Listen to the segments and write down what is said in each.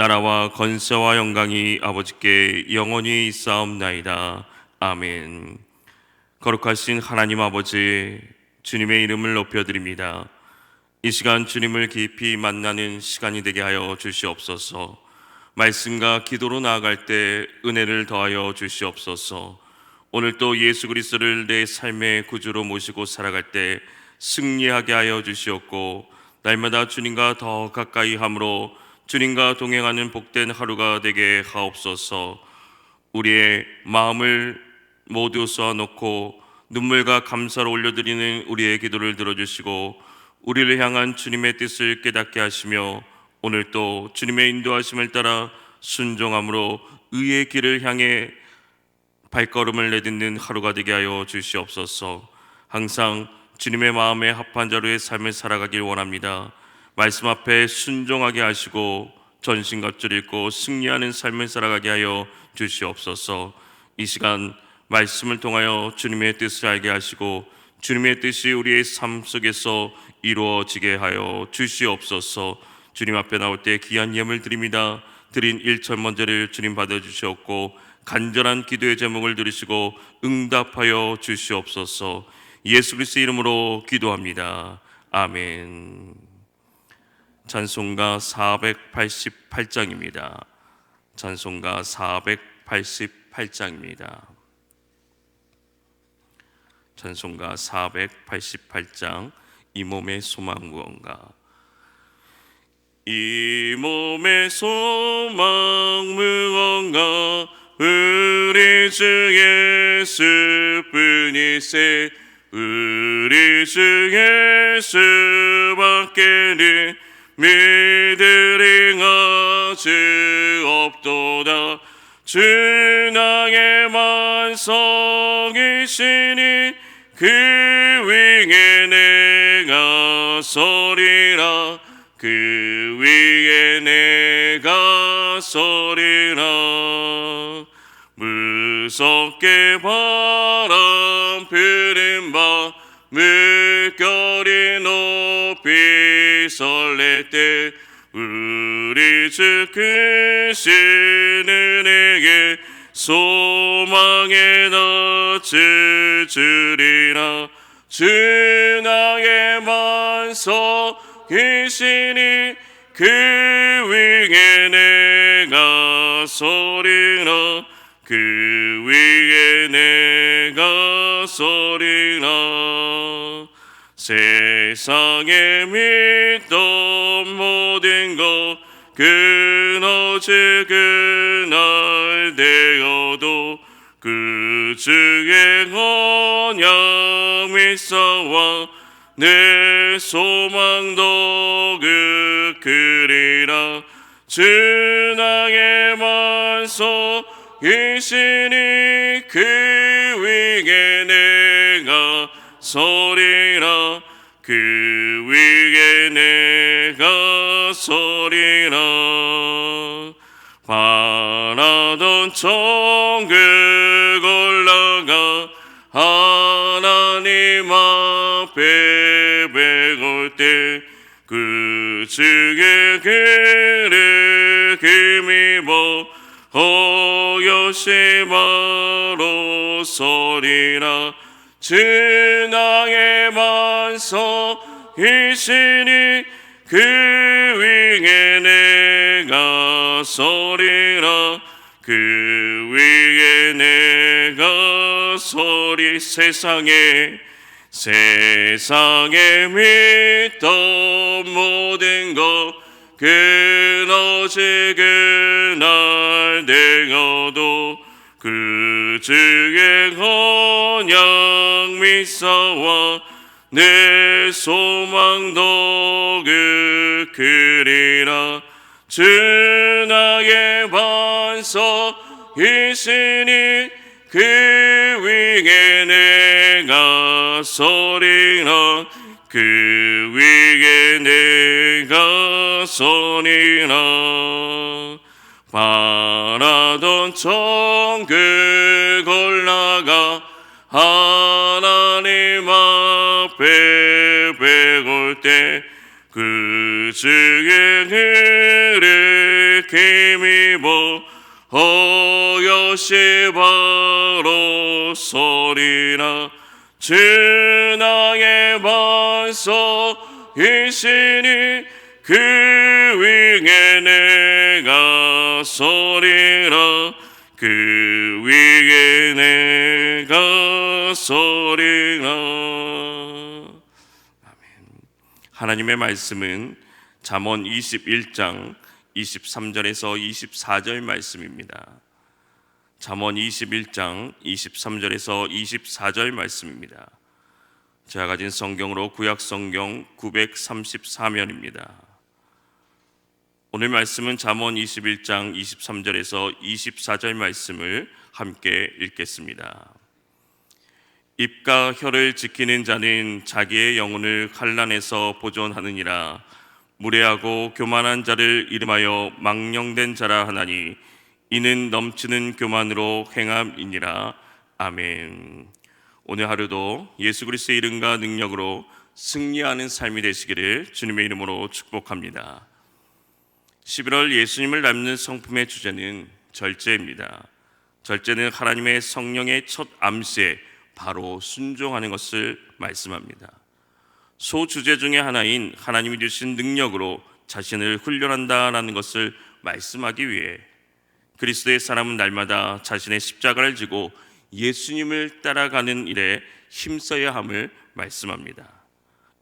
나라와 건세와 영광이 아버지께 영원히 있사옵나이다. 아멘. 거룩하신 하나님 아버지 주님의 이름을 높여드립니다. 이 시간 주님을 깊이 만나는 시간이 되게 하여 주시옵소서. 말씀과 기도로 나아갈 때 은혜를 더하여 주시옵소서. 오늘 또 예수 그리스도를 내 삶의 구주로 모시고 살아갈 때 승리하게 하여 주시옵고 날마다 주님과 더 가까이 함으로 주님과 동행하는 복된 하루가 되게 하옵소서. 우리의 마음을 모두 쏘아놓고 눈물과 감사를 올려드리는 우리의 기도를 들어주시고 우리를 향한 주님의 뜻을 깨닫게 하시며 오늘 또 주님의 인도하심을 따라 순종함으로 의의 길을 향해 발걸음을 내딛는 하루가 되게 하여 주시옵소서. 항상 주님의 마음에 합한 자로의 삶을 살아가길 원합니다. 말씀 앞에 순종하게 하시고 전신갑주를 입고 승리하는 삶을 살아가게 하여 주시옵소서. 이 시간 말씀을 통하여 주님의 뜻을 알게 하시고 주님의 뜻이 우리의 삶 속에서 이루어지게 하여 주시옵소서. 주님 앞에 나올 때 귀한 예물 드립니다. 드린 일천 먼저를 주님 받아 주시옵고 간절한 기도의 제목을 들으시고 응답하여 주시옵소서. 예수 그리스도 이름으로 기도합니다. 아멘. 찬송가 488장입니다. 찬송가 488장입니다. 찬송가 488장 이 몸의 소망 무언가 이 몸의 소망 무언가 우리 주 예수뿐이세 우리 주 예수밖에는 믿으리 아주 없도다. 주 나의 만성이시니 그 위에 내가 서리라. 그 위에 내가 서리라. 무섭게 바 우리 주 크시는 에게 소망의 낯을 주리라. 주 나의 만성이시니 그 위에 내가 서리라. 그 위에 내가 서리라. 세상에 믿던 모든 것 끊어지 그날 되어도 그 주의 언약 믿사와 내 소망도 그 그리라. 주 나의 만성이시니 그 위에 내가 서리라. 그 위에 내가 서리라 바라던 천국 올라가 하나님 앞에 배울 때그 주의 길을 힘입어 허여심하러 서리라 주 나의 만성이시니 그 위에 내가 서리라. 그 위에 내가 서리. 세상에 세상에 믿던 모든 것 끊어지 그날 되어도 그 주의 언약 믿사와 내 소망도 그 그리라. 주 나의 반석이시니 그 위에 내가 서리라. 그 위에 내가 서리라. 바라던 천국 올라가 하나님 앞에 배울 때 그 중에 그를 힘입어 허여시 바로 소리나 주 나의 반석이시니 그 위에 내가 소리라. 그 위에 내가 소리라 하나님의 말씀은 잠언 21장 23절에서 24절 말씀입니다. 잠언 21장 23절에서 24절 말씀입니다. 제가 가진 성경으로 구약 성경 934면입니다. 오늘 말씀은 잠언 21장 23절에서 24절 말씀을 함께 읽겠습니다. 입과 혀를 지키는 자는 자기의 영혼을 환란에서 보존하느니라 무례하고 교만한 자를 이름하여 망령된 자라 하나니 이는 넘치는 교만으로 행함이니라 아멘. 오늘 하루도 예수 그리스도의 이름과 능력으로 승리하는 삶이 되시기를 주님의 이름으로 축복합니다. 11월 예수님을 닮는 성품의 주제는 절제입니다. 절제는 하나님의 성령의 첫 암시에 바로 순종하는 것을 말씀합니다. 소주제 중에 하나인 하나님이 주신 능력으로 자신을 훈련한다라는 것을 말씀하기 위해 그리스도의 사람은 날마다 자신의 십자가를 지고 예수님을 따라가는 일에 힘써야 함을 말씀합니다.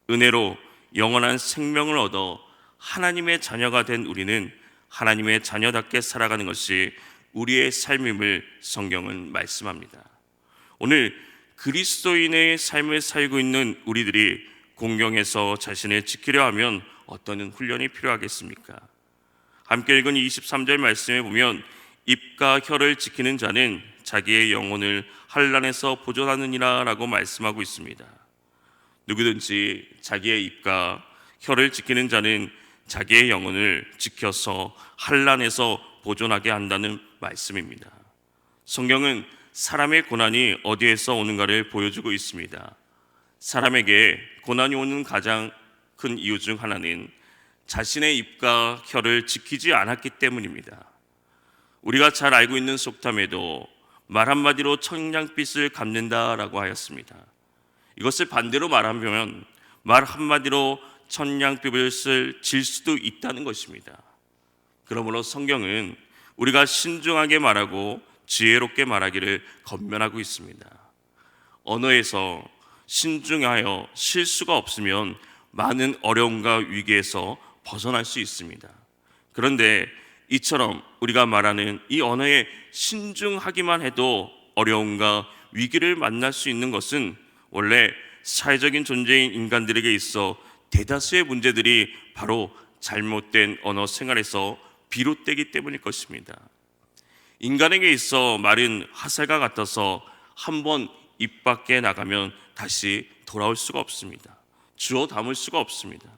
은혜로 영원한 생명을 얻어 하나님의 자녀가 된 우리는 하나님의 자녀답게 살아가는 것이 우리의 삶임을 성경은 말씀합니다. 오늘 그리스도인의 삶을 살고 있는 우리들이 공경에서 자신을 지키려 하면 어떤 훈련이 필요하겠습니까? 함께 읽은 23절 말씀에 보면 입과 혀를 지키는 자는 자기의 영혼을 환란에서 보존하느니라라고 말씀하고 있습니다. 누구든지 자기의 입과 혀를 지키는 자는 자기의 영혼을 지켜서 환란에서 보존하게 한다는 말씀입니다. 성경은 사람의 고난이 어디에서 오는가를 보여주고 있습니다. 사람에게 고난이 오는 가장 큰 이유 중 하나는 자신의 입과 혀를 지키지 않았기 때문입니다. 우리가 잘 알고 있는 속담에도 말 한마디로 청량빛을 갚는다라고 하였습니다. 이것을 반대로 말하면 말 한마디로 천냥빛을 질 수도 있다는 것입니다. 그러므로 성경은 우리가 신중하게 말하고 지혜롭게 말하기를 건면하고 있습니다. 언어에서 신중하여 실수가 없으면 많은 어려움과 위기에서 벗어날 수 있습니다. 그런데 이처럼 우리가 말하는 이 언어에 신중하기만 해도 어려움과 위기를 만날 수 있는 것은 원래 사회적인 존재인 인간들에게 있어 대다수의 문제들이 바로 잘못된 언어 생활에서 비롯되기 때문일 것입니다. 인간에게 있어 말은 화살과 같아서 한 번 입 밖에 나가면 다시 돌아올 수가 없습니다. 주워 담을 수가 없습니다.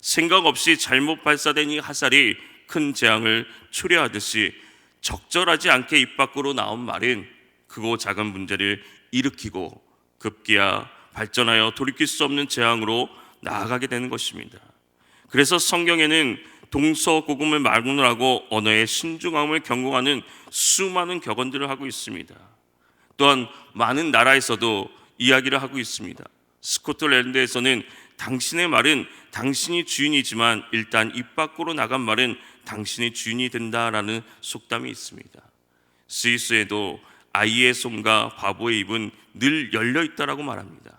생각 없이 잘못 발사된 이 화살이 큰 재앙을 초래하듯이 적절하지 않게 입 밖으로 나온 말은 크고 작은 문제를 일으키고 급기야 발전하여 돌이킬 수 없는 재앙으로 나아가게 되는 것입니다. 그래서 성경에는 동서고금을 말하고 언어의 신중함을 경고하는 수많은 격언들을 하고 있습니다. 또한 많은 나라에서도 이야기를 하고 있습니다. 스코틀랜드에서는 당신의 말은 당신이 주인이지만 일단 입 밖으로 나간 말은 당신이 주인이 된다라는 속담이 있습니다. 스위스에도 아이의 손과 바보의 입은 늘 열려 있다라고 말합니다.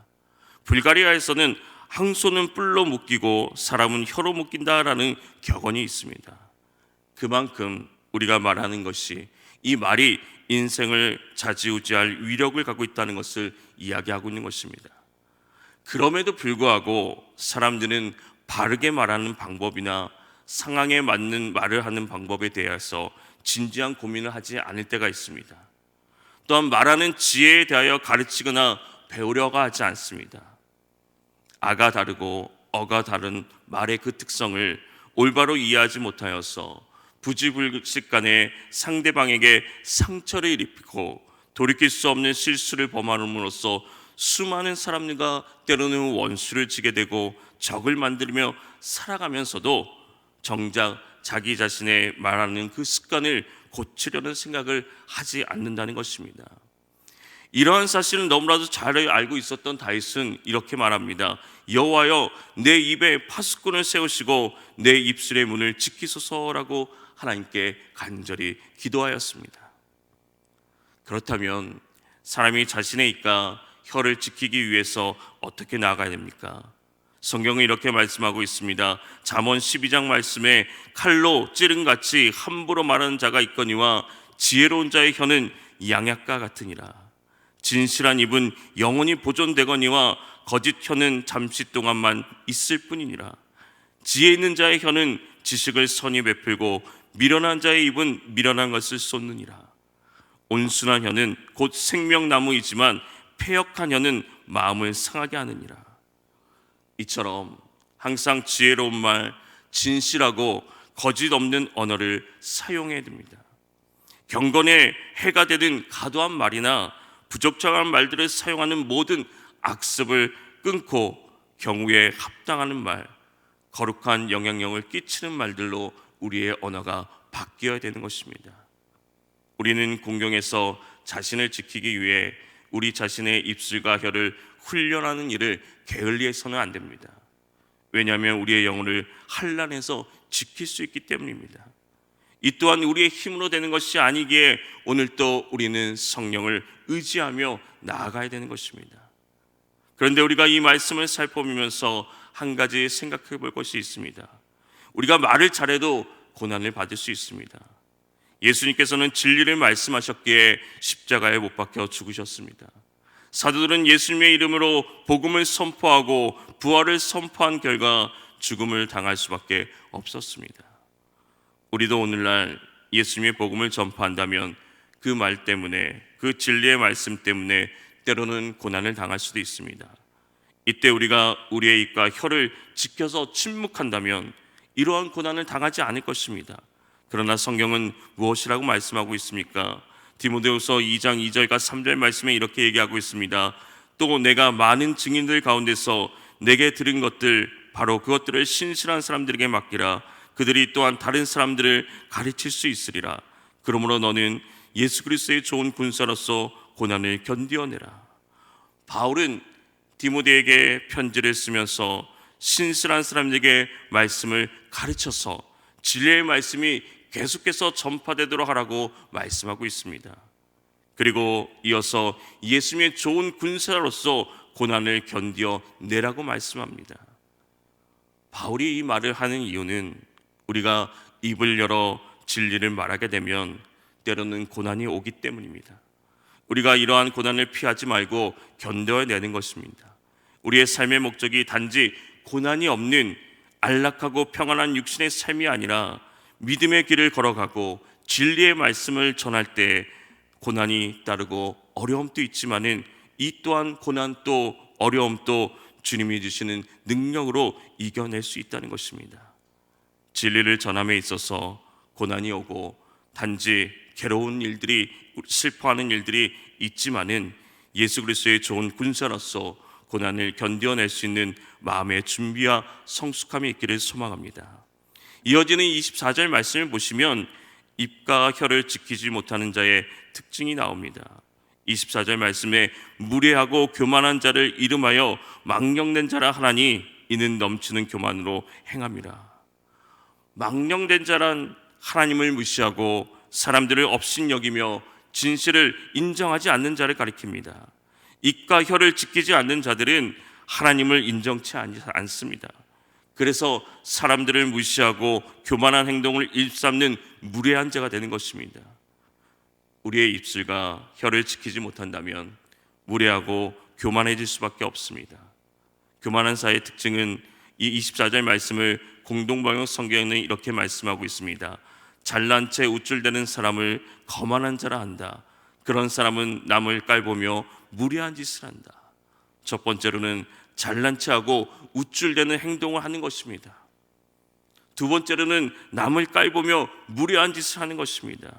불가리아에서는 항소는 뿔로 묶이고 사람은 혀로 묶인다라는 격언이 있습니다. 그만큼 우리가 말하는 것이 이 말이 인생을 좌지우지할 위력을 갖고 있다는 것을 이야기하고 있는 것입니다. 그럼에도 불구하고 사람들은 바르게 말하는 방법이나 상황에 맞는 말을 하는 방법에 대해서 진지한 고민을 하지 않을 때가 있습니다. 또한 말하는 지혜에 대하여 가르치거나 배우려고 하지 않습니다. 아가 다르고 어가 다른 말의 그 특성을 올바로 이해하지 못하여서 부지불식 간에 상대방에게 상처를 입히고 돌이킬 수 없는 실수를 범함으로써 수많은 사람들과 때로는 원수를 지게 되고 적을 만들며 살아가면서도 정작 자기 자신의 말하는 그 습관을 고치려는 생각을 하지 않는다는 것입니다. 이러한 사실을 너무나도 잘 알고 있었던 다윗은 이렇게 말합니다. 여호와여 내 입에 파수꾼을 세우시고 내 입술의 문을 지키소서라고 하나님께 간절히 기도하였습니다. 그렇다면 사람이 자신의 입과 혀를 지키기 위해서 어떻게 나아가야 됩니까? 성경은 이렇게 말씀하고 있습니다. 잠언 12장 말씀에 칼로 찌른 같이 함부로 말하는 자가 있거니와 지혜로운 자의 혀는 양약과 같으니라. 진실한 입은 영원히 보존되거니와 거짓 혀는 잠시 동안만 있을 뿐이니라. 지혜 있는 자의 혀는 지식을 선히 베풀고 미련한 자의 입은 미련한 것을 쏟느니라. 온순한 혀는 곧 생명나무이지만 폐역한 혀는 마음을 상하게 하느니라. 이처럼 항상 지혜로운 말, 진실하고 거짓 없는 언어를 사용해야 됩니다. 경건에 해가 되는 과도한 말이나 부적절한 말들을 사용하는 모든 악습을 끊고 경우에 합당하는 말, 거룩한 영향력을 끼치는 말들로 우리의 언어가 바뀌어야 되는 것입니다. 우리는 공경에서 자신을 지키기 위해 우리 자신의 입술과 혀를 훈련하는 일을 게을리해서는 안 됩니다. 왜냐하면 우리의 영혼을 환란에서 지킬 수 있기 때문입니다. 이 또한 우리의 힘으로 되는 것이 아니기에 오늘 또 우리는 성령을 의지하며 나아가야 되는 것입니다. 그런데 우리가 이 말씀을 살펴보면서 한 가지 생각해 볼 것이 있습니다. 우리가 말을 잘해도 고난을 받을 수 있습니다. 예수님께서는 진리를 말씀하셨기에 십자가에 못 박혀 죽으셨습니다. 사도들은 예수님의 이름으로 복음을 선포하고 부활을 선포한 결과 죽음을 당할 수밖에 없었습니다. 우리도 오늘날 예수님의 복음을 전파한다면 그 말 때문에 그 진리의 말씀 때문에 때로는 고난을 당할 수도 있습니다. 이때 우리가 우리의 입과 혀를 지켜서 침묵한다면 이러한 고난을 당하지 않을 것입니다. 그러나 성경은 무엇이라고 말씀하고 있습니까? 디모데후서 2장 2절과 3절 말씀에 이렇게 얘기하고 있습니다. 또 내가 많은 증인들 가운데서 내게 들은 것들 바로 그것들을 신실한 사람들에게 맡기라. 그들이 또한 다른 사람들을 가르칠 수 있으리라. 그러므로 너는 예수 그리스도의 좋은 군사로서 고난을 견디어내라. 바울은 디모데에게 편지를 쓰면서 신실한 사람에게 말씀을 가르쳐서 진리의 말씀이 계속해서 전파되도록 하라고 말씀하고 있습니다. 그리고 이어서 예수님의 좋은 군사로서 고난을 견디어 내라고 말씀합니다. 바울이 이 말을 하는 이유는 우리가 입을 열어 진리를 말하게 되면 때로는 고난이 오기 때문입니다. 우리가 이러한 고난을 피하지 말고 견뎌내는 것입니다. 우리의 삶의 목적이 단지 고난이 없는 안락하고 평안한 육신의 삶이 아니라 믿음의 길을 걸어가고 진리의 말씀을 전할 때 고난이 따르고 어려움도 있지만은 이 또한 고난 또 어려움도 주님이 주시는 능력으로 이겨낼 수 있다는 것입니다. 진리를 전함에 있어서 고난이 오고 단지 괴로운 일들이 슬퍼하는 일들이 있지만은 예수 그리스도의 좋은 군사로서 고난을 견뎌낼 수 있는 마음의 준비와 성숙함이 있기를 소망합니다. 이어지는 24절 말씀을 보시면 입과 혀를 지키지 못하는 자의 특징이 나옵니다. 24절 말씀에 무례하고 교만한 자를 이름하여 망령된 자라 하나니 이는 넘치는 교만으로 행함이라. 망령된 자란 하나님을 무시하고 사람들을 업신여기며 진실을 인정하지 않는 자를 가리킵니다. 입과 혀를 지키지 않는 자들은 하나님을 인정치 않습니다. 그래서 사람들을 무시하고 교만한 행동을 일삼는 무례한 자가 되는 것입니다. 우리의 입술과 혀를 지키지 못한다면 무례하고 교만해질 수밖에 없습니다. 교만한 자의 특징은 이 24절 말씀을 공동방역 성경에는 이렇게 말씀하고 있습니다. 잘난 채 우쭐대는 사람을 거만한 자라 한다. 그런 사람은 남을 깔보며 무례한 짓을 한다. 첫 번째로는 잘난 체하고 우쭐대는 행동을 하는 것입니다. 두 번째로는 남을 깔보며 무례한 짓을 하는 것입니다.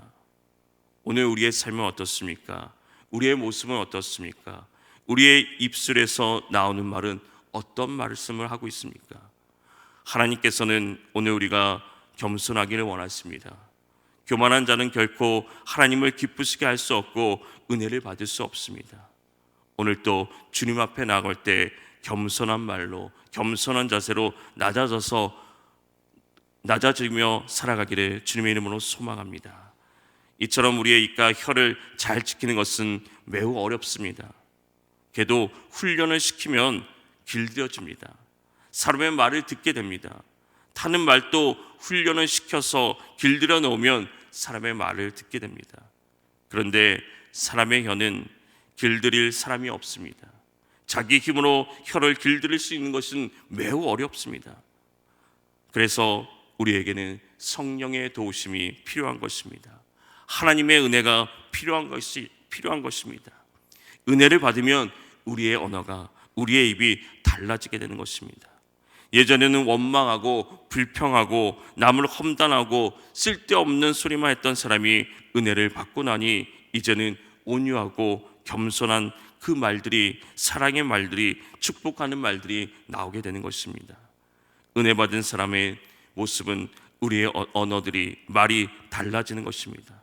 오늘 우리의 삶은 어떻습니까? 우리의 모습은 어떻습니까? 우리의 입술에서 나오는 말은 어떤 말씀을 하고 있습니까? 하나님께서는 오늘 우리가 겸손하기를 원하십니다. 교만한 자는 결코 하나님을 기쁘시게 할 수 없고 은혜를 받을 수 없습니다. 오늘 또 주님 앞에 나갈 때 겸손한 말로 겸손한 자세로 낮아져서 낮아지며 살아가기를 주님의 이름으로 소망합니다. 이처럼 우리의 입과 혀를 잘 지키는 것은 매우 어렵습니다. 걔도 훈련을 시키면 길들여집니다. 사람의 말을 듣게 됩니다. 타는 말도 훈련을 시켜서 길들여 놓으면 사람의 말을 듣게 됩니다. 그런데 사람의 혀는 길들일 사람이 없습니다. 자기 힘으로 혀를 길들일 수 있는 것은 매우 어렵습니다. 그래서 우리에게는 성령의 도우심이 필요한 것입니다. 하나님의 은혜가 필요한 것이 필요한 것입니다. 은혜를 받으면 우리의 언어가 우리의 입이 달라지게 되는 것입니다. 예전에는 원망하고 불평하고 남을 험단하고 쓸데없는 소리만 했던 사람이 은혜를 받고 나니 이제는 온유하고 겸손한 그 말들이 사랑의 말들이 축복하는 말들이 나오게 되는 것입니다. 은혜 받은 사람의 모습은 우리의 어- 언어들이 말이 달라지는 것입니다.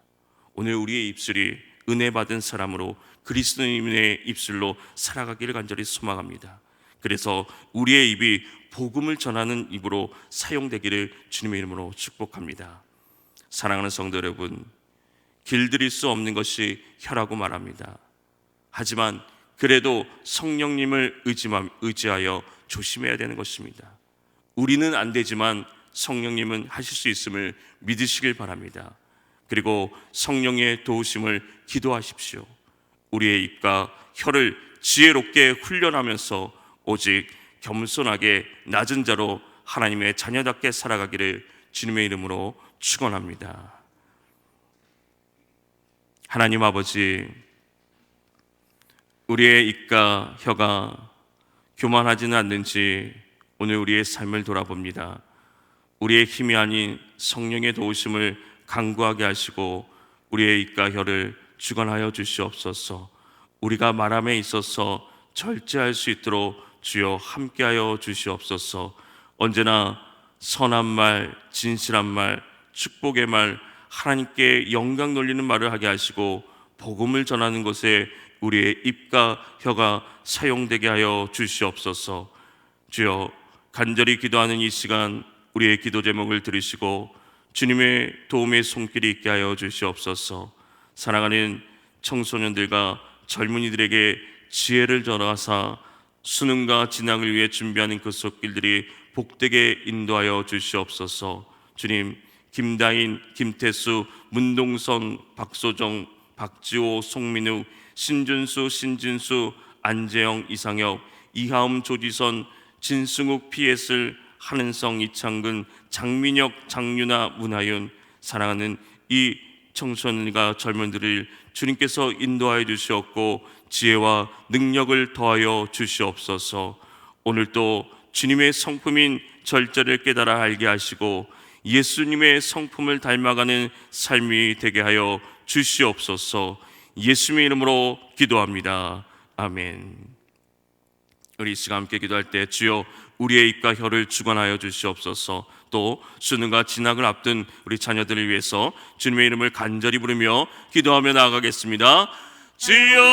오늘 우리의 입술이 은혜 받은 사람으로 그리스도인의 입술로 살아가기를 간절히 소망합니다. 그래서 우리의 입이 복음을 전하는 입으로 사용되기를 주님의 이름으로 축복합니다. 사랑하는 성도 여러분, 길들일 수 없는 것이 혀라고 말합니다. 하지만 그래도 성령님을 의지하여 조심해야 되는 것입니다. 우리는 안 되지만 성령님은 하실 수 있음을 믿으시길 바랍니다. 그리고 성령의 도우심을 기도하십시오. 우리의 입과 혀를 지혜롭게 훈련하면서 오직 겸손하게 낮은 자로 하나님의 자녀답게 살아가기를 주님의 이름으로 축원합니다. 하나님 아버지 우리의 입과 혀가 교만하지는 않는지 오늘 우리의 삶을 돌아봅니다. 우리의 힘이 아닌 성령의 도우심을 강구하게 하시고 우리의 입과 혀를 주관하여 주시옵소서. 우리가 말함에 있어서 절제할 수 있도록 주여 함께하여 주시옵소서. 언제나 선한 말, 진실한 말, 축복의 말, 하나님께 영광 돌리는 말을 하게 하시고 복음을 전하는 것에 우리의 입과 혀가 사용되게 하여 주시옵소서. 주여 간절히 기도하는 이 시간 우리의 기도 제목을 들으시고 주님의 도움의 손길이 있게 하여 주시옵소서. 사랑하는 청소년들과 젊은이들에게 지혜를 전하사 수능과 진학을 위해 준비하는 그 손길들이 복되게 인도하여 주시옵소서. 주님, 김다인, 김태수, 문동선, 박소정, 박지호, 송민우, 신준수, 신진수, 안재영, 이상혁, 이하음, 조지선, 진승욱, 피에슬, 한은성, 이창근, 장민혁, 장윤아, 문하윤 사랑하는 이 청소년과 젊은들을 주님께서 인도하여 주시었고 지혜와 능력을 더하여 주시옵소서. 오늘도 주님의 성품인 절제를 깨달아 알게 하시고 예수님의 성품을 닮아가는 삶이 되게 하여 주시옵소서. 예수님의 이름으로 기도합니다. 아멘. 우리 이 시간 함께 기도할 때 주여 우리의 입과 혀를 주관하여 주시옵소서. 또 수능과 진학을 앞둔 우리 자녀들을 위해서 주님의 이름을 간절히 부르며 기도하며 나아가겠습니다. 주여